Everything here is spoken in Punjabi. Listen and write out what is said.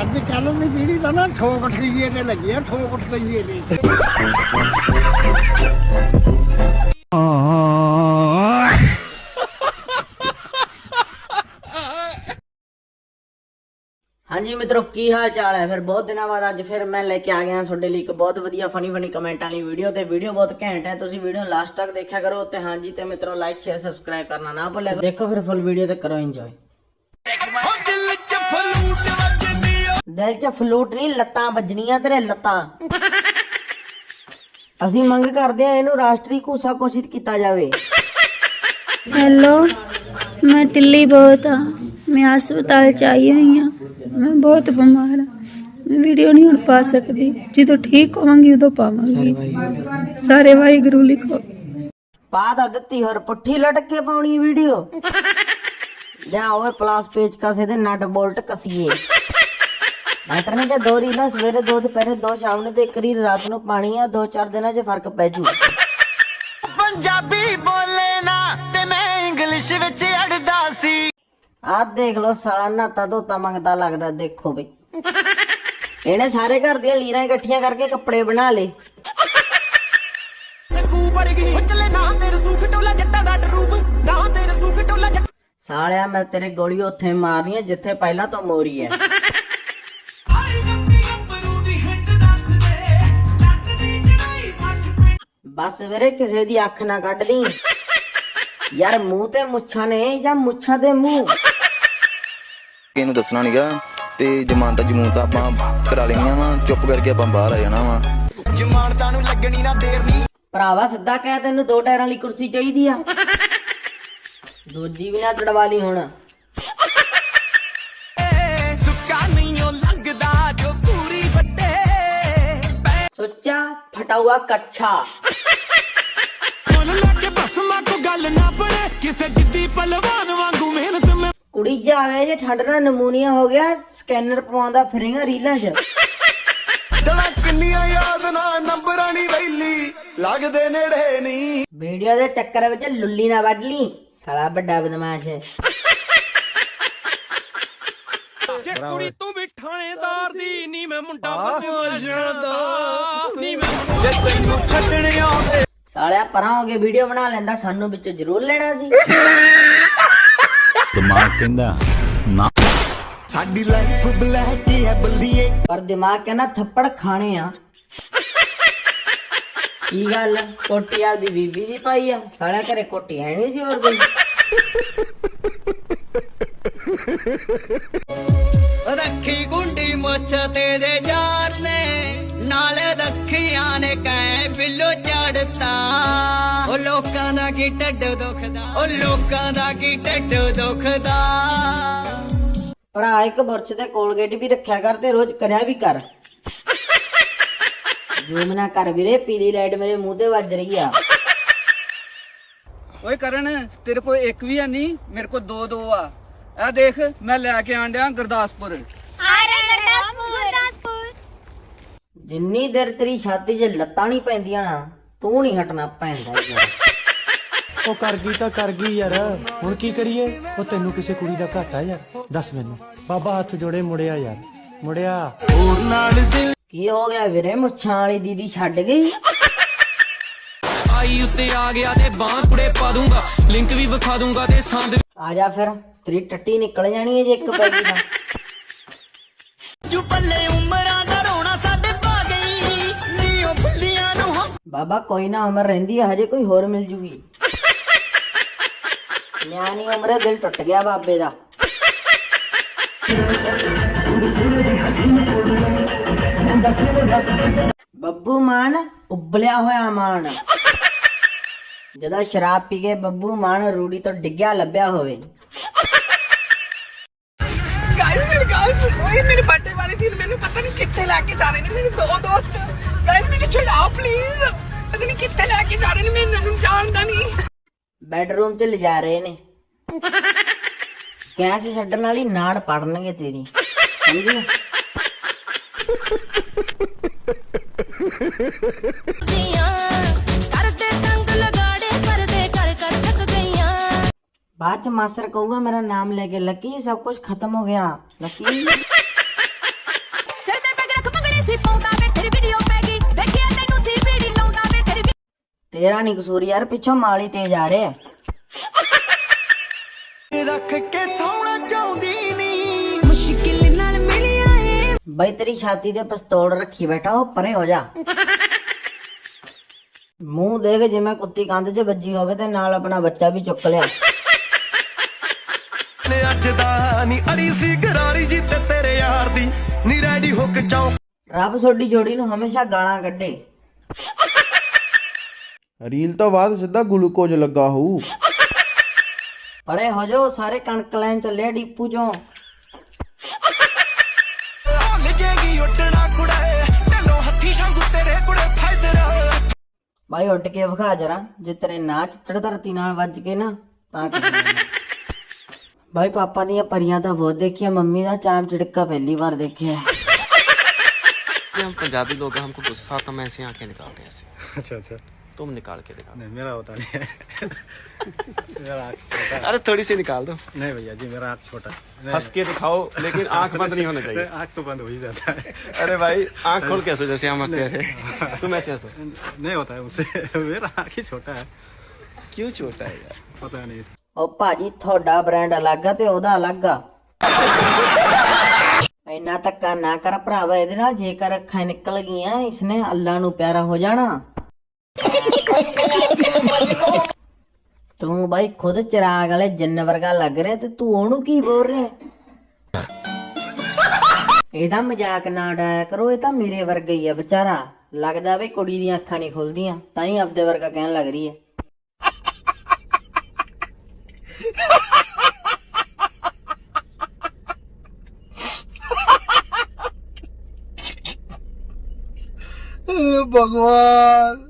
ਅੱਜ ਕੱਲ ਦੀ ਪੀੜ੍ਹੀ ਤਾਂ ਨਾ ਠੋਕ ਠਈਏ ਤੇ ਲੱਗੀ ਆ, ਠੋਕ ਠਈਏ ਤੇ। ਹਾਂਜੀ ਮਿੱਤਰੋ, ਕੀ ਹਾਲ ਚਾਲ ਹੈ? ਫਿਰ ਬਹੁਤ ਦਿਨਾਂ ਬਾਅਦ ਅੱਜ ਫਿਰ ਮੈਂ ਲੈ ਕੇ ਆ ਗਿਆ ਤੁਹਾਡੇ ਲਈ ਇੱਕ ਬਹੁਤ ਵਧੀਆ ਫਨੀ ਫਨੀ ਕਮੈਂਟ ਵਾਲੀ ਵੀਡੀਓ ਤੇ ਵੀਡੀਓ ਬਹੁਤ ਘੈਂਟ ਹੈ। ਤੁਸੀਂ ਵੀਡੀਓ ਲਾਸਟ ਤੱਕ ਦੇਖਿਆ ਕਰੋ ਤੇ ਹਾਂਜੀ ਤੇ ਮਿੱਤਰੋ ਲਾਈਕ ਸ਼ੇਅਰ ਸਬਸਕ੍ਰਾਈਬ ਕਰਨਾ ਨਾ ਭੁੱਲਿਆ ਦੇਖੋ ਫਿਰ ਫੁੱਲ ਵੀਡੀਓ ਤੇ ਕਰੋ ਇੰਜੋਏ ਦਿਲ 'ਚ ਫਲੂਟ ਨਹੀਂ ਲੱਤਾਂ ਵੱਜਣੀਆਂ ਤੇਰੇ ਲੱਤਾਂ। ਅਸੀਂ ਮੰਗ ਕਰਦੇ ਆ ਇਹਨੂੰ ਰਾਸ਼ਟਰੀ ਘੋষਾ ਘੋਸ਼ਿਤ ਕੀਤਾ ਜਾਵੇ। ਹੈਲੋ ਮੈਂ ਢਿੱਲੀ ਬਹੁਤ ਆ ਮੈਂ ਹਸਪਤਾਲ ਚ ਆਈ ਹੋਈ ਆ ਮੈਂ ਬਹੁਤ ਬਿਮਾਰ ਆ ਮੈਂ ਵੀਡੀਓ ਨਹੀਂ ਹੁਣ ਪਾ ਸਕਦੀ। ਜਦੋਂ ਠੀਕ ਹੋਵਾਂਗੀ ਉਦੋਂ ਪਾਵਾਂਗੀ। ਸਾਰੇ ਵਾਹਿਗੁਰੂ ਲਿਖੋ। ਪਾ ਤਾਂ ਦਿੱਤੀ ਹੋਰ ਪੁੱਠੀ ਲਟਕ ਕੇ ਪਾਉਣੀ ਵੀਡੀਓ ਜਾਂ ਓਏ ਪਲਾਸ ਪੇਚ ਕਾਸੇ ਦੇ ਨਟ ਬੋਲਟ ਕਸੀਏ। ਮੈਟਰ ਨੇ ਕਿ ਦੋ ਰੀਲਾਂ ਸਵੇਰੇ ਦੋ ਦੁਪਹਿਰੇ ਦੋ ਸ਼ਾਮ ਨੂੰ ਤੇ ਇੱਕ ਰੀਲ ਰਾਤ ਨੂੰ ਪਾਣੀ ਆ ਦੋ ਚਾਰ ਦਿਨਾਂ 'ਚ ਫ਼ਰਕ ਪੈ ਜੂ। ਪੰਜਾਬੀ ਬੋਲੇ ਨਾ ਤੇ ਮੈਂ ਇੰਗਲਿਸ਼ ਵਿੱਚ ਅੜਦਾ ਸੀ। ਆਹ ਦੇਖ ਲੋ ਸਾਲਾ ਨਾਤਾ ਧੋਤਾ ਮੰਗਦਾ ਲੱਗਦਾ ਦੇਖੋ ਬਈ। ਇਹਨੇ ਸਾਰੇ ਘਰ ਦੀਆਂ ਲੀਰਾਂ ਇਕੱਠੀਆਂ ਕਰਕੇ ਕੱਪੜੇ ਬਣਾ ਲਏ। ਸਾਲਿਆ ਮੈਂ ਤੇਰੇ ਗੋਲੀ ਉੱਥੇ ਮਾਰਨੀ ਹੈ ਜਿੱਥੇ ਪਹਿਲਾਂ ਤੋਂ ਮੋਰੀ ਹੈ ਬਸ ਵੀਰੇ ਕਿਸੇ ਦੀ ਅੱਖ ਨਾ ਕੱਢਦੀ। ਯਾਰ ਮੂੰਹ ਤੇ ਮੁੱਛਾਂ ਨੇ ਜਾਂ ਮੁੱਛਾਂ ਦੇ ਮੂੰਹ? ਇਹਨੂੰ ਦੱਸਣਾ ਨਹੀਂਗਾ ਤੇ ਜ਼ਮਾਨਤਾਂ ਜਮੂਨਤਾਂ ਆਪਾਂ ਕਰਾ ਲੈਣੀਆਂ ਵਾ ਚੁੱਪ ਕਰਕੇ ਆਪਾਂ ਬਾਹਰ ਆ ਜਾਣਾ ਵਾ। ਜਮਾਨਤਾਂ ਨੂੰ ਲੱਗਣੀ ਨਾ ਦੇਰ ਨੀ। ਭਰਾਵਾ ਸਿੱਧਾ ਕਹਿ ਤੈਨੂੰ ਦੋ ਟਾਇਰਾਂ ਵਾਲੀ ਕੁਰਸੀ ਚਾਹੀਦੀ ਆ। ਦੂਜੀ ਵੀ ਨਾ ਤੜਵਾ ਲਈ ਹੁਣ। ਵਾਂਗੂ ਮਿਹਨਤ ਮੈਂ ਕੁੜੀ ਜਾਵੇ ਜੇ ਠੰਡ ਨਾਲ ਨਮੂਨੀਆ ਹੋ ਗਿਆ, ਸਕੈਨਰ ਪਵਾਉਂਦਾ ਫਿਰੇਗਾ ਰੀਲਾਂ 'ਚ। ਜਣਾ ਕਿੰਨੀਆਂ ਯਾਦ ਨਾ ਨੰਬਰਾਂ ਨਹੀਂ ਵੈਲੀ ਲੱਗਦੇ ਨੇੜੇ ਨਹੀਂ ਵੀਡੀਓ ਦੇ ਚੱਕਰ ਵਿੱਚ ਲੁੱਲੀ ਨਾ ਵੱਢ ਲਈ, ਸਾਲਾ ਵੱਡਾ ਬਦਮਾਸ਼। ਹੈ ਜੇ ਕੁੜੀ ਤੂੰ ਵੀ ਥਾਣੇਦਾਰ ਦੀ ਨੀ ਮੈਂ ਮੁੰਡਾ ਬਦਮਾਸ਼ਾਂ ਦਾ ਨੀ ਮੈਂ ਮੁੰਡਾ ਤੈਨੂੰ ਛੱਡਣ ਆਉਂਦੇ। ਸਾਲਿਆ ਪਰਾਂ ਹੋ ਕੇ ਵੀਡੀਓ ਬਣਾ ਲੈਂਦਾ ਸਾਨੂੰ ਵਿੱਚ ਜ਼ਰੂਰ ਲੈਣਾ ਸੀ। ਦਿਮਾਗ ਕਹਿੰਦਾ ਨਾ। ਸਾਡੀ ਲਾਈਫ ਬਲੈਕ ਹੈ ਬੱਲੀਏ। ਪਰ ਦਿਮਾਗ ਕਹਿੰਦਾ ਥੱਪੜ ਖਾਣੇ ਆ। ਕੀ ਗੱਲ? ਕੋਟੀ ਆਪਦੀ ਬੀਬੀ ਦੀ ਪਾਈ ਆ। ਸਾਲਿਆ ਘਰੇ ਕੋਟੀ ਹੈ ਨਹੀਂ ਸੀ ਹੋਰ ਕੋਈ। ਰੱਖੀ ਗੁੰਡੀ ਮੁੱਛ ਤੇਰੇ ਯਾਰ ਨੇ ਨਾਲੇ ਰੱਖੀਆਂ ਨੇ ਕੈ ਬਿੱਲੋ ਚੜਤਾ ਉਹ ਲੋਕਾਂ ਦਾ ਕੀ ਢੱਡ ਦੁਖਦਾ ਉਹ ਲੋਕਾਂ ਦਾ ਕੀ ਢੱਡ ਦੁਖਦਾ। ਭਰਾ ਇੱਕ ਬੁਰਸ਼ ਤੇ ਕੋਲਗੇਟ ਵੀ ਰੱਖਿਆ ਕਰ ਤੇ ਰੋਜ਼ ਕਰਿਆ ਵੀ ਕਰ। ਜ਼ੂਮ ਨਾ ਕਰ ਵੀਰੇ ਪੀਲੀ ਲਾਈਟ ਮੇਰੇ ਮੂੰਹ ਤੇ ਵੱਜ ਰਹੀ ਆ। ਓਏ ਕਰਨ ਤੇਰੇ ਕੋਲ ਇੱਕ ਵੀ ਹੈ ਨਹੀਂ ਮੇਰੇ ਕੋਲ ਦੋ ਦੋ ਆ। ਇਹ ਦੇਖ ਮੈਂ ਲੈ ਕੇ ਆਂਡਿਆ ਗੁਰਦਾਸਪੁਰ। ਜਿੰਨੀ ਦੇਰ ਤੇਰੀ ਛਾਤੀ 'ਚ ਲੱਤਾਂ ਨਹੀਂ ਪੈਂਦੀਆਂ ਨਾ ਤੂੰ ਨਹੀਂ ਹਟਣਾ ਪੈਂਦਾ ਯਾਰ ਉਹ ਕਰ ਗਈ ਤਾਂ ਕਰ ਗਈ ਯਾਰ। ਹੁਣ ਕੀ ਕਰੀਏ? ਉਹ ਤੈਨੂੰ ਕਿਸੇ ਕੁੜੀ ਦਾ ਘਾਟਾ ਯਾਰ। ਦੱਸ ਮੈਨੂੰ। ਬਾਬਾ ਹੱਥ ਜੋੜੇ ਮੁੜਿਆ ਯਾਰ। ਮੁੜਿਆ। ਹੋਰ ਨਾਲ ਦਿਲ ਕੀ ਹੋ ਗਿਆ ਵੀਰੇ? ਮੁੱਛਾਂ ਵਾਲੀ ਦੀਦੀ ਛੱਡ ਗਈ। ਆਈ ਉੱਤੇ ਆ ਗਿਆ ਤੇ ਬਾਂਹ ਕੁੜੇ ਪਾ ਦੂੰਗਾ। ਲਿੰਕ ਵੀ ਵਿਖਾ ਦੂੰਗਾ ਤੇ ਸੰਦ ਆ ਜਾ ਫਿਰ। ਤੇਰੀ ਟੱਟੀ ਨਿਕਲ ਜਾਣੀ ਹੈ ਜੇ ਇੱਕ ਪੈ ਗਈ ਤਾਂ। ਜੂ ਪੱਲੇ ਉਮਰਾਂ ਦਾ ਰੋਣਾ ਸਾਡੇ ਪਾ ਗਈ ਨੀਓ ਫੁੱਲੀਆਂ ਨੂੰ ਹਮ ਬਾਬਾ ਕੋਈ ਨਾ ਉਮਰ ਰਹਿੰਦੀ ਹੈ ਹਜੇ ਕੋਈ ਹੋਰ ਮਿਲ ਜੂਗੀ। ਨਿਆਣੀ ਉਮਰੇ ਦਿਲ ਟੁੱਟ ਗਿਆ ਬਾਬੇ ਦਾ। ਬੱਬੂ ਮਾਨ ਉਬਲਿਆ ਹੋਇਆ ਮਾਨ। ਜਦੋਂ ਸ਼ਰਾਬ ਪੀ ਕੇ ਬੱਬੂ ਮਾਨ ਰੂੜੀ ਤੋਂ ਡਿੱਗਿਆ ਲੱਭਿਆ ਹੋਵੇ। ਗਾਇਸ ਮੇਰੀ ਗੱਲ ਸੁਣੋ ਇਹ ਮੇਰੇ ਬਰਥਡੇ ਵਾਲੇ ਦਿਨ ਮੈਨੂੰ ਪਤਾ ਨਹੀਂ ਕਿੱਥੇ ਲੈ ਕੇ ਜਾ ਰਹੇ ਨੇ ਮੇਰੇ ਦੋ ਦੋਸਤ ਗਾਇਸ ਮੈਨੂੰ ਛੁਡਾਓ ਪਲੀਜ਼ ਪਤਾ ਨਹੀਂ ਕਿੱਥੇ ਲੈ ਕੇ ਜਾ ਰਹੇ ਨੇ ਮੈਂ ਇਹਨਾਂ ਨੂੰ ਜਾਣਦਾ ਨਹੀਂ ਬੈਡਰੂਮ 'ਚ ਲਿਜਾ ਰਹੇ ਨੇ। ਗੈਸ ਛੱਡਣ ਵਾਲੀ? ਨਾੜ ਪੜਨਗੇ ਤੇਰੀ। ਸਮਝੀ? ਬਾਅਦ ਚ आज मास्टर कहूगा मेरा नाम लेके लकी सब कुछ खत्म हो गया लकी ਤੇਰਾ ਨਹੀਂ ਕਸੂਰ ਯਾਰ ਪਿੱਛੋਂ ਮਾਲੀ ਤੇਜ ਆ ਰਿਹਾ। ਰੱਖ ਕੇ ਸੌਣਾ ਚਾਹੁੰਦੀ ਨਹੀਂ ਮੁਸ਼ਕਿਲ ਨਾਲ ਮਿਲਿਆ ਏ। ਬਈ ਤੇਰੀ ਛਾਤੀ ਤੇ ਪਿਸਤੌਲ ਰੱਖੀ ਬੈਠਾ ਉਹ ਪਰੇ ਹੋ ਜਾ। ਮੂੰਹ ਦੇਖ ਜਿਵੇਂ ਕੁੱਤੀ ਕੰਧ 'ਚ ਵੱਜੀ ਹੋਵੇ ਤੇ ਨਾਲ ਆਪਣਾ ਬੱਚਾ ਵੀ ਚੁੱਕ ਲਿਆ। ਨੇ ਅੱਜ ਦਾ ਨਹੀਂ ਅੜੀ ਸੀ ਗਰਾਰੀ ਜੀ ਤੇ ਤੇਰੇ ਯਾਰ ਦੀ। ਨੀ ਰੈਡੀ ਹੁੱਕ ਚੌਂਕ। ਰੱਬ ਤੁਹਾਡੀ ਜੋੜੀ ਨੂੰ ਹਮੇਸ਼ਾ ਗਾਲਾਂ ਕੱਢੇ। ਰੀਲ ਤੋਂ ਬਾਅਦ ਸਿੱਧਾ ਗਲੂਕੋਜ਼ ਲੱਗਾ ਹੋਊ। ਪਰੇ ਹੋ ਜਾਓ ਸਾਰੇ ਕਣਕ ਲੈਣ ਚੱਲੇ ਡੀਪੂ ਚੋਂ। ਹੱਲ ਜੇਗੀ ਉੱਡਣਾ ਕੁੜੇ ਢੱਲੋ ਹੱਥੀ ਸ਼ੰਗੂ ਤੇਰੇ ਕੁੜੇ ਫਾਇਦਰ ਬਾਈ ਉੱਡ ਕੇ ਵਿਖਾ ਜਰਾ ਜੇ ਤੇਰੇ ਨਾਚ ਧਰਤੀ ਨਾਲ ਵੱਜ ਕੇ ਨਾ ਤਾਂ ਕੀ ਕਰਨਾ। ਬਾਈ ਪਾਪਾ ਦੀਆਂ ਪਰੀਆਂ ਤਾਂ ਬਹੁਤ ਦੇਖੀਆਂ ਮੰਮੀ ਦਾ ਚਾਮ ਚਿੜਕਾ ਪਹਿਲੀ ਵਾਰ ਦੇਖਿਆ ਹੈ। हम पंजाबी लोग हैं, हमको गुस्सा आता है, हम ऐसे आंखें निकालते हैं ऐसे ਅੱਛਾ ਅੱਛਾ तुम निकाल के दिखाओ नहीं मेरा होता नहीं है मेरा आँख छोटा अरे थोड़ी सी निकाल दो है। नहीं भैया जी मेरा आँख छोटा है हंस के दिखाओ लेकिन आंख बंद नहीं होना चाहिए आँख तो बंद हो ही जाता है अरे भाई आंख खोल कैसे जैसे हम हंसते थे तुम ऐसे हंसो नहीं होता है मुझसे मेरा आँख ही छोटा है क्यों छोटा है यार पता नहीं ਉਹ ਭਾਜੀ ਤੁਹਾਡਾ ਬ੍ਰਾਂਡ ਅਲੱਗ ਆ ਤੇ ਉਹਦਾ ਅਲੱਗ ਆ। ਇੰਨਾ ਧੱਕਾ ਨਾ ਕਰ ਭਰਾਵਾ, ਇਹਦੇ ਨਾਲ ਜੇਕਰ ਅੱਖਾਂ ਨਿਕਲ ਗਈਆਂ, ਇਸਨੇ ਅੱਲਾ ਨੂੰ ਪਿਆਰਾ ਹੋ ਜਾਣਾ। ਤੂੰ ਬਾਈ ਖੁਦ ਚਿਰਾਗ ਵਾਲੇ ਜਿੰਨ ਵਰਗਾ ਲੱਗ ਰਿਹਾ ਤੇ ਤੂੰ ਉਹਨੂੰ ਕੀ ਬੋਲ ਰਿਹਾ? ਇਹਦਾ ਮਜ਼ਾਕ ਨਾ ਡਾਇਆ ਕਰੋ, ਇਹ ਤਾਂ ਮੇਰੇ ਵਰਗਾ ਹੀ ਆ ਵਿਚਾਰਾ। ਲੱਗਦਾ ਵੀ ਕੁੜੀ ਦੀਆਂ ਅੱਖਾਂ ਨਹੀਂ ਖੁੱਲਦੀਆਂ, ਤਾਂ ਹੀ ਆਪਦੇ ਵਰਗਾ ਕਹਿਣ ਲੱਗ ਰਹੀ ਹੈ। भगवान